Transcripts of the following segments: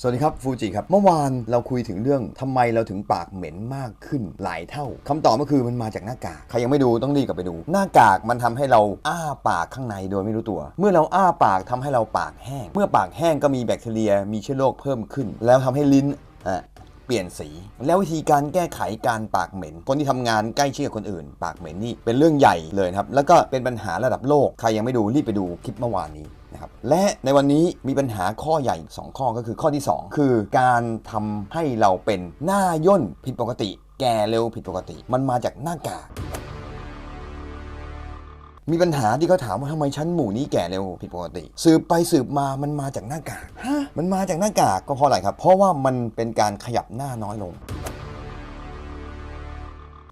สวัสดีครับฟูจิครับ เมื่อวานเราคุยถึงเรื่องทำไมเราถึงปากเหม็นมากขึ้นหลายเท่าคำตอบก็คือมันมาจากหน้ากาก ใครยังไม่ดูต้องรีบกลับไปดู หน้ากากมันทำให้เราอ้าปากข้างในโดยไม่รู้ตัว เมื่อเราอ้าปากทำให้เราปากแห้ง เมื่อปากแห้งก็มีแบคทีเรีย มีเชื้อโรคเพิ่มขึ้น แล้วทำให้ลิ้นอะ เปลี่ยนสี แล้ววิธีการแก้ไขการปากเหม็น คนที่ทำงานใกล้ชิดกับคนอื่น ปากเหม็นนี่เป็นเรื่องใหญ่เลยครับ แล้วก็เป็นปัญหาระดับโลก ใครยังไม่ดูรีบไปดูคลิปเมื่อวานนี้นะครับและในวันนี้มีปัญหาข้อใหญ่ 2 ข้อก็คือข้อที่ 2 คือการทำให้เราเป็นหน้าย่นผิดปกติ แก่เร็วผิดปกติ มันมาจากหน้ากาก มีปัญหาที่เขาถามว่าทำไมชั้นหมู่นี้แก่เร็วผิดปกติ สืบไปสืบมามันมาจากหน้ากากฮะมันมาจากหน้ากากก็เพราะอะไรครับ เพราะว่ามันเป็นการขยับหน้าน้อยลง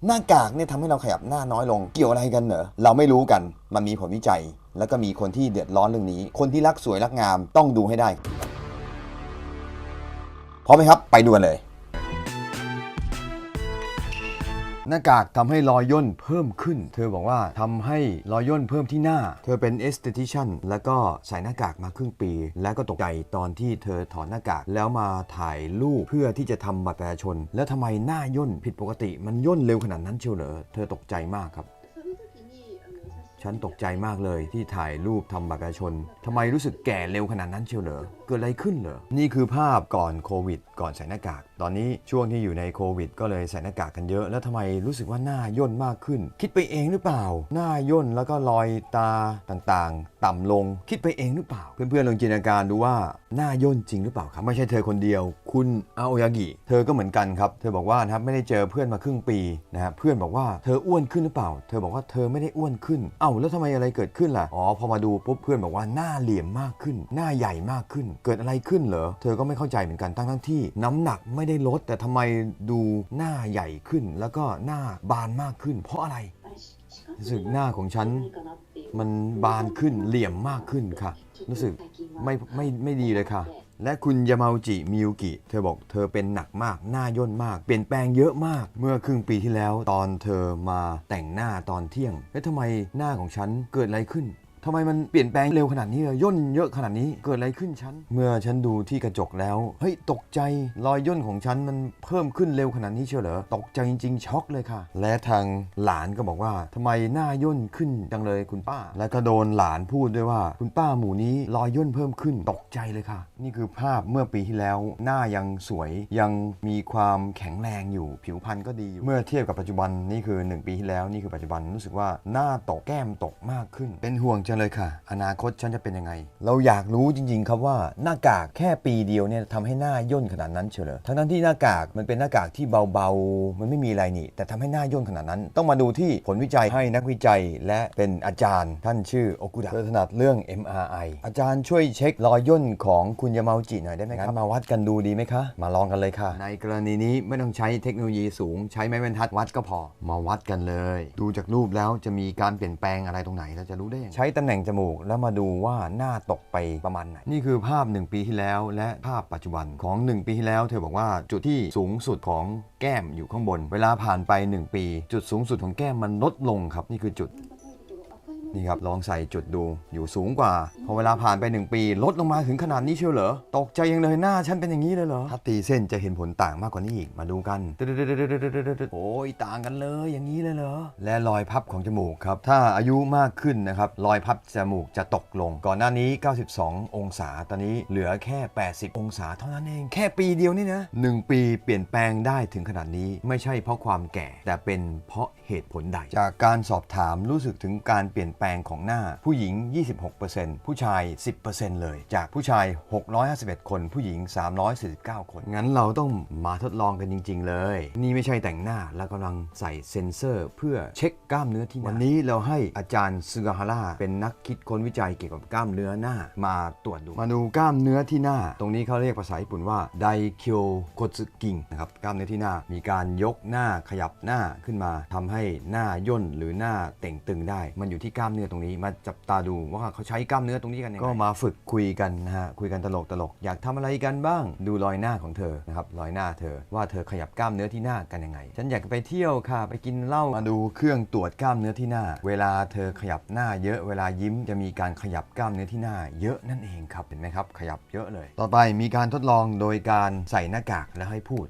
หน้ากากเนี่ยทำให้เราขยับหน้าน้อยลง เกี่ยวอะไรกันเหรอเราไม่รู้กันมันมีผลวิจัย แล้วก็มีคนที่เดือดร้อนเรื่องนี้ คนที่รักสวยรักงามต้องดูให้ได้พร้อมไหมครับ ไปดูกันเลย หน้ากากทำให้รอยย่นเพิ่มขึ้น เธอบอกว่าทำให้รอยย่นเพิ่มที่หน้า เธอเป็นเอสเตติชันแล้วก็ใส่หน้ากากมาครึ่งปี แล้วก็ตกใจตอนที่เธอถอดหน้ากากแล้วมาถ่ายรูปเพื่อที่จะทำบัตรประชาชน แล้วทำไมหน้าย่นผิดปกติมันย่นเร็วขนาดนั้นเชียวเหรอเธอตกใจมากครับ ฉันตกใจมากเลยที่ถ่ายรูปทำบัตรประชาชนทำไมรู้สึกแก่เร็วขนาดนั้นเชียวเหรอ เกิดอะไรขึ้นเหรอ นี่คือภาพก่อนโควิด ก่อนใส่หน้ากาก ตอนนี้ช่วงที่อยู่ในโควิด ก็เลยใส่หน้ากากกันเยอะ แล้วทำไมรู้สึกว่าหน้าย่นมากขึ้น คิดไปเองหรือเปล่า หน้าย่นแล้วก็รอยตาต่างๆ ต่ำลง คิดไปเองหรือเปล่า เพื่อนๆลองจินตนาการดูว่าหน้าย่นจริงหรือเปล่าครับ ไม่ใช่เธอคนเดียว คุณอาโอยากิเธอก็เหมือนกันครับ เธอบอกว่านะครับไม่ได้เจอเพื่อนมาครึ่งปีนะครับเพื่อนบอกว่าเธออ้วนขึ้นหรือเปล่า เธอบอกว่าเธอไม่ได้อ้วนขึ้น เอ้าแล้วทำไมอะไรเกิดขึ้นล่ะ อ๋อ พอมาดูปุ๊บเพื่อนบอกว่าหน้าเหลี่ยมมากขึ้น หน้าใหญ่มากขึ้น เกิดอะไรขึ้นเหรอ เธอก็ไม่เข้าใจเหมือนกัน ทั้งทั้งที่ น้ำหนักไม่ได้ลด แต่ทำไมดูหน้าใหญ่ขึ้น แล้วก็หน้าบานมากขึ้น เพราะอะไรรู้สึกหน้าของฉันมันบานขึ้นเหลี่ยมมากขึ้นค่ะ รู้สึกไม่ไม่ไม่ดีเลยค่ะ และคุณยามาอุจิมิยุกิ เธอบอกเธอเป็นหนักมาก หน้าย่นมาก เปลี่ยนแปลงเยอะมาก เมื่อครึ่งปีที่แล้ว ตอนเธอมาแต่งหน้าตอนเที่ยง แล้วทำไมหน้าของฉันเกิดอะไรขึ้น ทำไมมันเปลี่ยนแปลงเร็วขนาดนี้เลยย่นเยอะขนาดนี้เกิดอะไรขึ้นฉัน เมื่อฉันดูที่กระจกแล้ว เฮ้ย ตกใจรอยย่นของฉันมันเพิ่มขึ้นเร็วขนาดนี้เชียวเหรอตกใจจริงๆ ช็อกเลยค่ะ และทางหลานก็บอกว่าทำไมหน้าย่นขึ้นจังเลยคุณป้า แล้วก็โดนหลานพูดด้วยว่า คุณป้าหมูนี้รอยย่นเพิ่มขึ้นตกใจเลยค่ะ นี่คือภาพเมื่อปีที่แล้ว หน้ายังสวยยังมีความแข็งแรงอยู่ผิวพรรณก็ดีอยู่เมื่อเทียบกับปัจจุบันนี่คือ 1 ปีที่แล้วนี่คือปัจจุบันรู้สึกว่าหน้าตกแก้มตกมากขึ้น เป็นห่วงจังเลยค่ะ อนาคตฉันจะเป็นยังไง เราอยากรู้จริง ๆ ครับว่าหน้ากากแค่ปีเดียวเนี่ยทำให้หน้าย่นขนาดนั้นเฉยเหรอทั้งนั้นที่หน้ากากมันเป็นหน้ากากที่เบาๆ มันไม่มีอะไรนี่ แต่ทำให้หน้าย่นขนาดนั้น ต้องมาดูที่ผลวิจัยให้นักวิจัย และเป็นอาจารย์ท่านชื่อโอกุดะเธอถนัดเรื่อง MRI อาจารย์ช่วยเช็ครอยย่นของคุณยามาอุจิหน่อยได้ไหมครับมาวัดกันดูดีไหมคะ มาลองกันเลยค่ะ ในกรณีนี้ไม่ต้องใช้เทคโนโลยีสูง ใช้ไม้บรรทัดวัดก็พอ มาวัดกันเลย ดูจากรูปแล้วจะมีการเปลี่ยนแปลงอะไรตรงไหนเราจะรู้ได้ยังไงใช้ตำแหน่งจมูก แล้วมาดูว่าหน้าตกไปประมาณไหน นี่คือภาพ 1 ปีที่แล้ว และภาพปัจจุบันของ 1 ปีที่แล้ว เธอบอกว่าจุดที่สูงสุดของแก้มอยู่ข้างบน เวลาผ่านไป 1 ปี จุดสูงสุดของแก้มมันลดลงครับ นี่คือจุด นี่ครับลองใส่จุดดูอยู่สูงกว่า พอเวลาผ่านไป 1 ปี ลดลงมาถึงขนาดนี้เชียวเหรอ ตกใจยังเลยหน้าฉันเป็นอย่างนี้เลยเหรอ ถ้าตีเส้นจะเห็นผลต่างมากกว่านี้อีก มาดูกันโอ้ยต่างกันเลยอย่างนี้เลยเหรอ และรอยพับของจมูกครับ ถ้าอายุมากขึ้นนะครับรอยพับจมูกจะตกลง ก่อนหน้านี้ 92 องศาตอนนี้เหลือแค่ 80 องศาเท่านั้นเอง แค่ปีเดียวนี่นะหนึ่งปีเปลี่ยนแปลงได้ถึงขนาดนี้ไม่ใช่เพราะความแก่ แต่เป็นเพราะเหตุผลใด จากการสอบถามรู้สึกถึงการเปลี่ยนแปลงของหน้าผู้หญิง 26%ผู้ชาย 10%เลย จากผู้ชาย 651 คน ผู้หญิง 349 คน งั้นเราต้องมาทดลองกันจริง ๆ เลย นี่ไม่ใช่แต่งหน้าแล้วกำลังใส่เซ็นเซอร์ เพื่อเช็คกล้ามเนื้อที่หน้าวันนี้เราให้อาจารย์ซึกาฮาร่าเป็นนักคิดค้นวิจัยเกี่ยวกับกล้ามเนื้อหน้ามาตรวจดู มาดูกล้ามเนื้อที่หน้า ตรงนี้เขาเรียกภาษาญี่ปุ่นว่าไดเคียวโกซึกิงนะครับกล้ามเนื้อที่หน้ามีการยกหน้าขยับหน้าขึ้นมาทำให้หน้าย่นหรือหน้าเต่งตึงได้ มันอยู่ที่กล้ามล้ามเนื้อตรงนี้ มาจับตาดูว่าเขาใช้กล้ามเนื้อตรงนี้กันยังไงก็มาฝึกคุยกันนะฮะคุยกันตลกตลกอยากทำอะไรกันบ้าง ดูรอยหน้าของเธอนะครับรอยหน้าเธอว่าเธอขยับกล้ามเนื้อที่หน้ากันยังไง ฉันอยากไปเที่ยวค่ะ ไปกินเหล้ามาดูเครื่องตรวจกล้ามเนื้อที่หน้า เวลาเธอขยับหน้าเยอะเวลายิ้มจะมีการขยับกล้ามเนื้อที่หน้า เยอะนั่นเองครับเห็นไหมครับขยับเยอะเลย ต่อไปมีการทดลองโดยการใส่หน้ากากแล้วให้พูด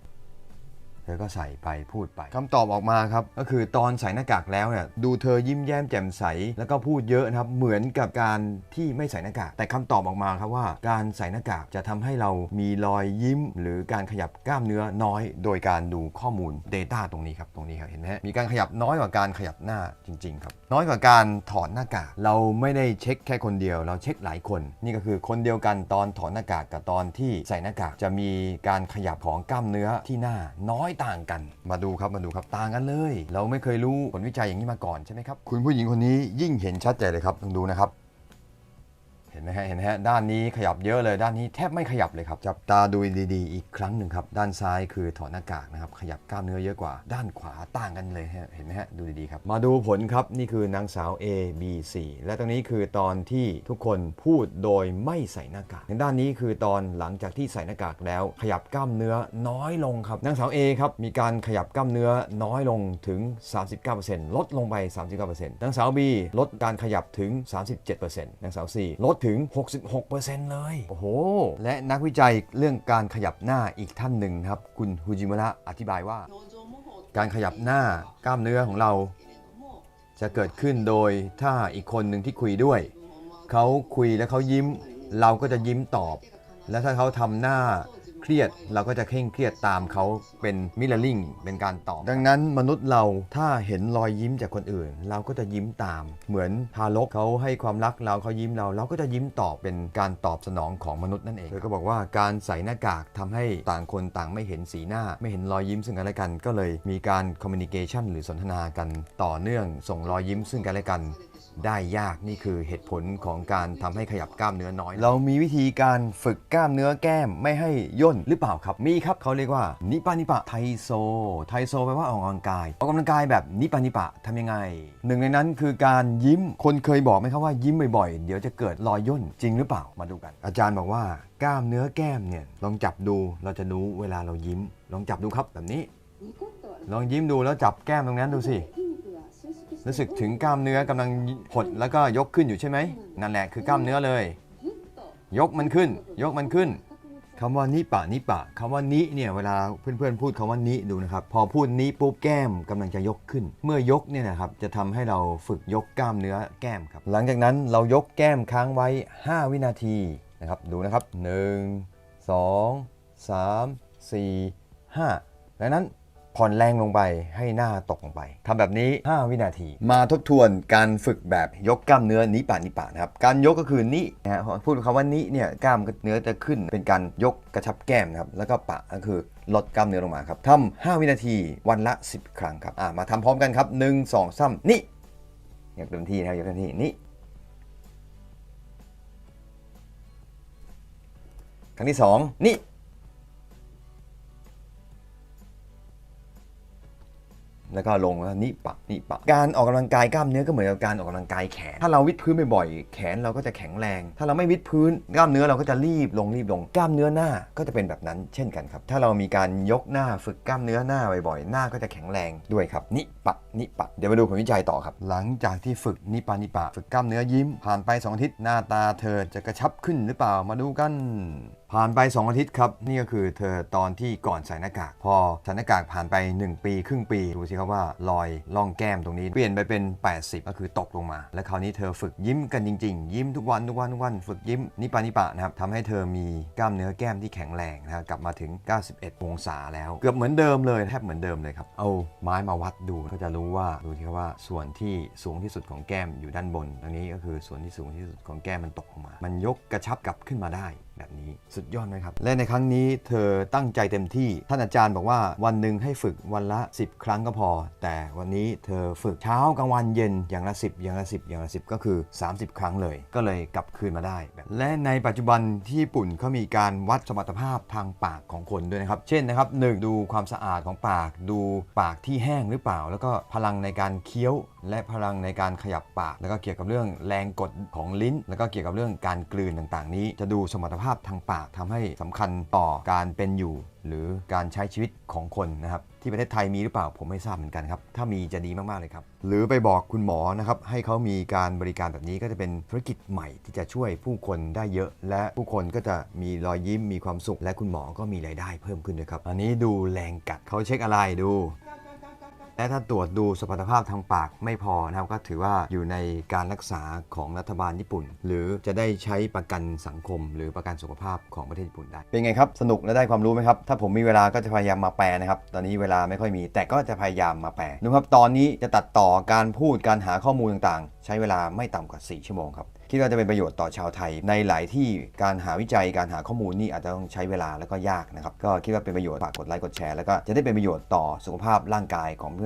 เธอก็ใส่ไปพูดไปคำตอบออกมาครับ ก็คือตอนใส่หน้ากากแล้วเนี่ยดูเธอยิ้มแย้มแจ่มใส แล้วก็พูดเยอะนะครับ เหมือนกับการที่ไม่ใส่หน้ากาก แต่คำตอบออกมาครับว่า การใส่หน้ากากจะทำให้เรามีรอยยิ้ม หรือการขยับกล้ามเนื้อน้อย โดยการดูข้อมูล Data ตรงนี้ครับตรงนี้ครับเห็นไหมมีการขยับน้อยกว่าการขยับหน้าจริงๆครับน้อยกว่าการถอดหน้ากากเราไม่ได้เช็คแค่คนเดียว เราเช็คหลายคน นี่ก็คือคนเดียวกันตอนถอดหน้ากากกับตอนที่ใส่หน้ากากจะมีการขยับของกล้ามเนื้อที่หน้าน้อยต่างกัน มาดูครับมาดูครับต่างกันเลย เราไม่เคยรู้ผลวิจัยอย่างนี้มาก่อนใช่ไหมครับคุณผู้หญิงคนนี้ยิ่งเห็นชัดเจนเลยครับลองดูนะครับ ห็นไหมฮะเห็นไหมฮะด้านนี้ขยับเยอะเลยด้านนี้แทบไม่ขยับเลยครับ จับตาดูดีๆ อีกครั้งหนึ่งครับ ด้านซ้ายคือถอดหน้ากากนะครับ ขยับกล้ามเนื้อเยอะกว่า ด้านขวาต่างกันเลยฮะเห็นไหมฮะดูดีๆครับ มาดูผลครับนี่คือนางสาว A B C และตรงนี้คือตอนที่ทุกคนพูดโดยไม่ใส่หน้ากากในด้านนี้คือตอนหลังจากที่ใส่หน้ากากแล้ว ขยับกล้ามเนื้อน้อยลงครับนางสาว A ครับมีการขยับกล้ามเนื้อน้อยลงถึง 39%ลดลงไป 39%นางสาว B ลดการขยับถึง 37%นางสาว C ลดถึง 66%เลย โอ้โห และนักวิจัยเรื่องการขยับหน้าอีกท่านหนึ่งครับ คุณฮูจิมุระอธิบายว่า การขยับหน้ากล้ามเนื้อของเรา จะเกิดขึ้นโดยถ้าอีกคนหนึ่งที่คุยด้วย เขาคุยแล้วเขายิ้ม เราก็จะยิ้มตอบ และถ้าเขาทำหน้า เครียด เราก็จะเคร่งเครียดตามเขาเป็นมิ r ร o r ริงเป็นการตอบ ดังนั้นมนุษย์เราถ้าเห็นรอยยิ้มจากคนอื่น เราก็จะยิ้มตาม เหมือนทารกเขาให้ความรักเราเขายิ้มเราเราก็จะยิ้มตอบเป็นการตอบสนองของมนุษย์นั่นเองเธอก็บอกว่าการใส่หน้ากากทำให้ต่างคนต่างไม่เห็นสีหน้า ไม่เห็นรอยยิ้มซึ่งกันและกัน ก็เลยมีการคอมมิ n นิเคชันหรือสนทนากันต่อเนื่องส่งรอยยิ้มซึ่งกันและกัน ได้ยากนี่คือเหตุผลของการทำให้ขยับกล้ามเนื้อน้อย เรามีวิธีการฝึกกล้ามเนื้อแก้มไม่ให้ย่นหรือเปล่าครับ มีครับเขาเรียกว่านิปานิปะไทโซ ไทโซแปลว่าออกกำลังกายออกกำลังกายแบบนิปานิปะทำยังไง หนึ่งในนั้นคือการยิ้มคนเคยบอกไหมครับว่ายิ้มบ่อยๆ เดี๋ยวจะเกิดรอยย่นจริงหรือเปล่ามาดูกัน อาจารย์บอกว่ากล้ามเนื้อแก้มเนี่ยลองจับดูเราจะรู้เวลาเรายิ้ม ลองจับดูครับแบบนี้ ลองยิ้มดูแล้วจับแก้มตรงนั้นดูสิ รู้สึกถึงกล้ามเนื้อกำลังหดแล้วก็ยกขึ้นอยู่ใช่ไหมนั่นแหละคือกล้ามเนื้อเลย ยกมันขึ้น ยกมันขึ้นคำว่านิปะนิปะคำว่านิเนี่ยเวลาเพื่อนๆพูดคำว่านิดูนะครับ พอพูดนิปุ๊บแก้มกำลังจะยกขึ้น เมื่อยกเนี่ยนะครับจะทำให้เราฝึกยกกล้ามเนื้อแก้มครับ หลังจากนั้นเรายกแก้มค้างไว้ 5 วินาทีนะครับ ดูนะครับ 1 2 3 4 5ดังนั้น ผ่อนแรงลงไปให้หน้าตกลงไปทำแบบนี้ 5 วินาที มาทบทวนการฝึกแบบยกกล้ามเนื้อนิปะนิปะนะครับ การยกก็คือนินะฮะพูดคำว่านิเนี่ยกล้ามเนื้อจะขึ้น เป็นการยกกระชับแก้มนะครับ แล้วก็ปะก็คือลดกล้ามเนื้อลงมาครับทำ5วินาทีวันละ 10 ครั้งครับ อ่ามาทำพร้อมกันครับ1 2 3นี่ยกเต็มที่นะครับยกเต็มที่นี่ครั้งที่2นี่ แล้วก็ลงแล้วนิปะนิปะ การออกกำลังกายกล้ามเนื้อก็เหมือนกับการออกกำลังกายแขน ถ้าเราวิดพื้นบ่อยๆแขนเราก็จะแข็งแรง ถ้าเราไม่วิดพื้นกล้ามเนื้อเราก็จะรีบลงรีบลงกล้ามเนื้อหน้าก็จะเป็นแบบนั้น เช่นกันครับ ถ้าเรามีการยกหน้าฝึกกล้ามเนื้อหน้าบ่อยๆหน้าก็จะแข็งแรงด้วยครับนิปะนิปะเดี๋ยวมาดูผลวิจัยต่อครับ หลังจากที่ฝึกนิปะนิปะ ฝึกกล้ามเนื้อยิ้มผ่านไป2อาทิตย์หน้าตาเธอจะกระชับขึ้นหรือเปล่ามาดูกันผ่านไป 2 อาทิตย์ครับ นี่ก็คือเธอตอนที่ก่อนใส่หน้ากาก พอใส่หน้ากากผ่านไป 1 ปี ครึ่งปี ดูสิครับว่า รอยร่องแก้มตรงนี้ เปลี่ยนไปเป็น 80 ก็คือตกลงมา และคราวนี้เธอฝึกยิ้มกันจริง ๆ ยิ้มทุกวันทุกวันทุกวันฝึกยิ้มนิปานิปะนะครับทำให้เธอมีกล้ามเนื้อแก้มที่แข็งแรงนะครับกลับมาถึง 91 องศาแล้ว เกือบเหมือนเดิมเลยแทบเหมือนเดิมเลยครับเอาไม้มาวัดดูก็จะรู้ว่าดูสิครับว่าส่วนที่สูงที่สุดของแก้มอยู่ด้านบนตรงนี้ก็คือส่วนที่สูงที่สุดของแก้มมันตกลงมา มันยกกระชับกลับขึ้นมาได้ แบบนี้สุดยอดนะครับ และในครั้งนี้เธอตั้งใจเต็มที่ ท่านอาจารย์บอกว่าวันหนึ่งให้ฝึกวันละ 10 ครั้งก็พอ แต่วันนี้เธอฝึกเช้ากลางวันเย็นอย่างละ 10 อย่างละ 10 อย่างละ 10 ก็คือ 30 ครั้งเลย ก็เลยกลับคืนมาได้แบบและในปัจจุบันที่ญี่ปุ่นเขามีการวัดสมรรถภาพทางปากของคนด้วยนะครับ เช่นนะครับหนึ่งดูความสะอาดของปากดูปากที่แห้งหรือเปล่า แล้วก็พลังในการเคี้ยว และพลังในการขยับปาก แล้วก็เกี่ยวกับเรื่องแรงกดของลิ้น แล้วก็เกี่ยวกับเรื่องการกลืนต่างๆ นี้จะดูสมรรถภาพาพทางปากทำให้สำคัญต่อการเป็นอยู่ หรือการใช้ชีวิตของคนนะครับ ที่ประเทศไทยมีหรือเปล่าผมไม่ทราบเหมือนกันครับ ถ้ามีจะดีมาก ๆ เลยครับ หรือไปบอกคุณหมอนะครับ ให้เขามีการบริการแบบนี้ก็จะเป็นธุรกิจใหม่ที่จะช่วยผู้คนได้เยอะ และผู้คนก็จะมีรอยยิ้มมีความสุข และคุณหมอก็มีรายได้เพิ่มขึ้นด้วยครับ อันนี้ดูแรงกัดเขาเช็คอะไรดู และถ้าตรวจดูสมรรถภาพทางปากไม่พอนะครับก็ถือว่าอยู่ในการรักษาของรัฐบาลญี่ปุ่น หรือจะได้ใช้ประกันสังคม หรือประกันสุขภาพของประเทศญี่ปุ่นได้ เป็นไงครับ สนุกและได้ความรู้ไหมครับ ถ้าผมมีเวลาก็จะพยายามมาแปลนะครับ ตอนนี้เวลาไม่ค่อยมี แต่ก็จะพยายามมาแปลนะครับตอนนี้จะตัดต่อการพูดการหาข้อมูลต่างๆ ใช้เวลาไม่ต่ำกว่า 4 ชั่วโมงครับคิดว่าจะเป็นประโยชน์ต่อชาวไทย ในหลายที่การหาวิจัยการหาข้อมูลนี่อาจจะต้องใช้เวลาแล้วก็ยากนะครับก็คิดว่าเป็นประโยชน์ฝากกดไลค์กดแชร์แล้วก็จะได้เป็นประโยชน์ต่อสุขภาพร่างกายของเพื่อน